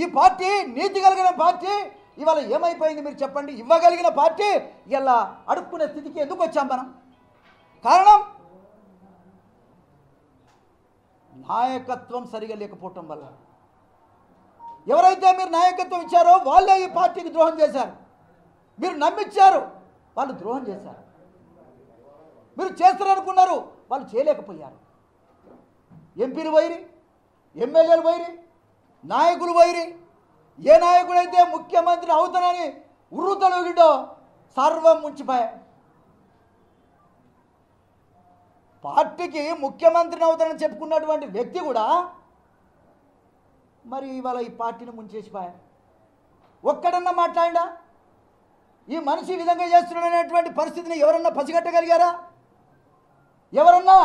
ఈ పార్టీ నీతి కలిగిన పార్టీ ఇవాళ ఏమైపోయింది మీరు చెప్పండి. ఇవ్వగలిగిన పార్టీ ఇలా అడుక్కునే స్థితికి ఎందుకు వచ్చాం మనం? కారణం? నాయకత్వం సరిగా లేకపోవటం వల్ల. ఎవరైతే మీరు నాయకత్వం ఇచ్చారో వాళ్ళే ఈ పార్టీకి ద్రోహం చేశారు. మీరు నమ్మిచ్చారు వాళ్ళు ద్రోహం చేశారు. మీరు చేస్తారనుకున్నారు వాళ్ళు చేయలేకపోయారు. ఎంపీలు వైరి ఎమ్మెల్యేలు వైరి నాయకులు వైరి ఏ నాయకుడైతే ముఖ్యమంత్రి అవుతానని ఉర్రుతలుగిడో సర్వం ముంచిపోయా. పార్టీకి ముఖ్యమంత్రిని అవుతానని చెప్పుకున్నటువంటి వ్యక్తి కూడా మరి ఇవాళ ఈ పార్టీని ముంచేసిపోయా ఒక్కడన్నా మాట్లాడా ఈ మనిషి ఈ విధంగా చేస్తున్నాడనేటువంటి పరిస్థితిని ఎవరన్నా పసిగట్టగలిగారా? ఎవరన్నా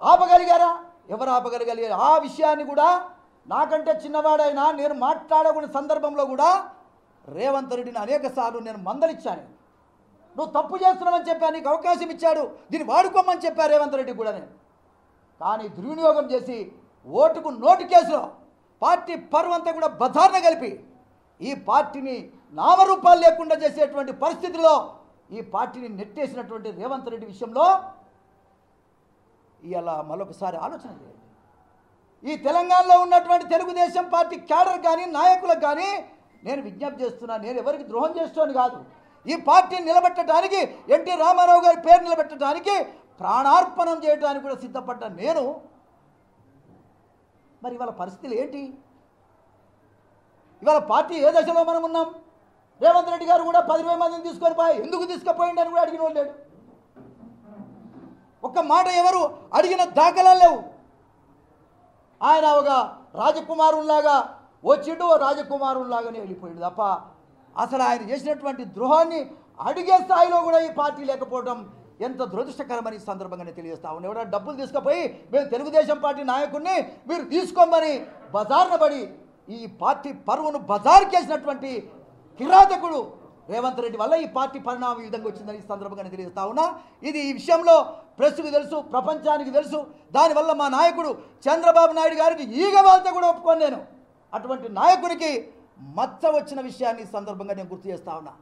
ఆపగలిగారా? ఎవరు ఆపగలగలిగారు ఆ విషయాన్ని కూడా నాకంటే చిన్నవాడైనా నేను మాట్లాడకునే సందర్భంలో కూడా రేవంత్ రెడ్డిని అనేక సార్లు నేను మందలిచ్చాను. నువ్వు తప్పు చేస్తున్నావని చెప్పా నీకు అవకాశం ఇచ్చాడు దీన్ని వాడుకోమని చెప్పా రేవంత్ రెడ్డి కూడా నేను. కానీ దుర్వినియోగం చేసి ఓటుకు నోటు కేసులో పార్టీ పరువంతా కూడా బజార్న కలిపి ఈ పార్టీని నామరూపాలు లేకుండా చేసేటువంటి పరిస్థితిలో ఈ పార్టీని నెట్టేసినటువంటి రేవంత్ రెడ్డి విషయంలో ఇలా మరొకసారి ఆలోచన చేయండి. ఈ తెలంగాణలో ఉన్నటువంటి తెలుగుదేశం పార్టీ క్యాడర్ కానీ నాయకులకు కానీ నేను విజ్ఞప్తి చేస్తున్నా నేను ఎవరికి ద్రోహం చేస్తాను కాదు. ఈ పార్టీని నిలబెట్టడానికి ఎన్టీ రామారావు గారి పేరు నిలబెట్టడానికి ప్రాణార్పణం చేయడానికి కూడా సిద్ధపడ్డ నేను. మరి ఇవాళ పరిస్థితులు ఏంటి? ఇవాళ పార్టీ ఏ దశలో మనం ఉన్నాం? రేవంత్ రెడ్డి గారు కూడా పది మందిని తీసుకొని పోయి ఎందుకు తీసుకుపోయిండి అని కూడా అడిగిన వాళ్ళు లేడు. ఒక్క మాట ఎవరు అడిగిన దాఖలా లేవు. ఆయన ఒక రాజకుమారుల్లాగా వచ్చిండు ఓ రాజకుమారుల్లాగానే వెళ్ళిపోయాడు తప్ప అసలు ఆయన చేసినటువంటి ద్రోహాన్ని అడిగే స్థాయిలో కూడా ఈ పార్టీ లేకపోవడం ఎంత దురదృష్టకరమని సందర్భంగానే తెలియజేస్తా ఉన్నాను. ఎవరైనా డబ్బులు తీసుకుపోయి మేము తెలుగుదేశం పార్టీ నాయకుడిని మీరు తీసుకోమని బజార్న పడి ఈ పార్టీ పరువును బజార్కేసినటువంటి కిరాతకుడు రేవంత్ రెడ్డి వల్ల ఈ పార్టీ పరిణామం ఈ విధంగా వచ్చిందని ఈ సందర్భంగా తెలియజేస్తా ఉన్నా. ఇది ఈ విషయంలో ప్రెస్కు తెలుసు ప్రపంచానికి తెలుసు. దానివల్ల మా నాయకుడు చంద్రబాబు నాయుడు గారికి ఈగ వాళ్ళతో కూడా ఒప్పుకోను నేను. అటువంటి నాయకుడికి మచ్చ వచ్చిన విషయాన్ని సందర్భంగా నేను గుర్తు చేస్తా ఉన్నా.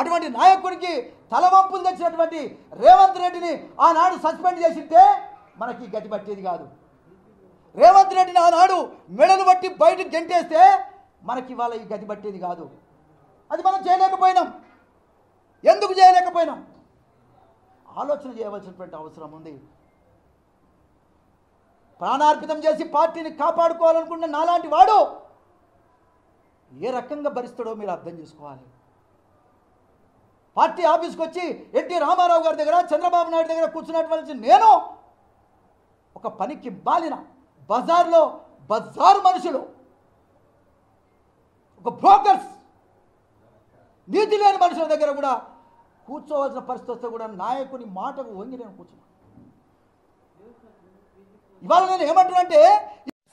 అటువంటి నాయకుడికి తలవంపులు తెచ్చినటువంటి రేవంత్ రెడ్డిని ఆనాడు సస్పెండ్ చేసింటే మనకి గతి పట్టేది కాదు. రేవంత్ రెడ్డిని ఆనాడు మెడలు బట్టి బయటకు గెంటేస్తే మనకి ఇవాళ ఈ గతి పట్టేది కాదు. అది మనం చేయలేకపోయినాం. ఎందుకు చేయలేకపోయినాం? ఆలోచన చేయవలసినటువంటి అవసరం ఉంది. ప్రాణార్పితం చేసి పార్టీని కాపాడుకోవాలనుకున్న నాలాంటి వాడు ఏ రకంగా భరిస్తాడో మీరు అర్థం చేసుకోవాలి. పార్టీ ఆఫీస్కి వచ్చి ఎన్టీ రామారావు గారి దగ్గర చంద్రబాబు నాయుడు దగ్గర కూర్చున్నటువంటి నేను ఒక పనికి బాలిన బజార్లో బజార్ మనుషులు ఒక బ్రోకర్స్ నీతి లేని మనుషుల దగ్గర కూడా కూర్చోవలసిన పరిస్థితి వస్తే కూడా నాయకుని మాటకు వంగి నేను కూర్చున్నాను ఇవాళ నేను ఏమంటున్నానంటే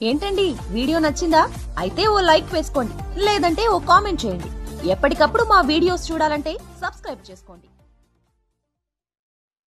ఏంటండి? వీడియో నచ్చిందా? అయితే ఓ లైక్ వేసుకోండి. లేదంటే ఓ కామెంట్ చేయండి. ఎప్పటికప్పుడు మా వీడియోస్ చూడాలంటే సబ్స్క్రైబ్ చేసుకోండి.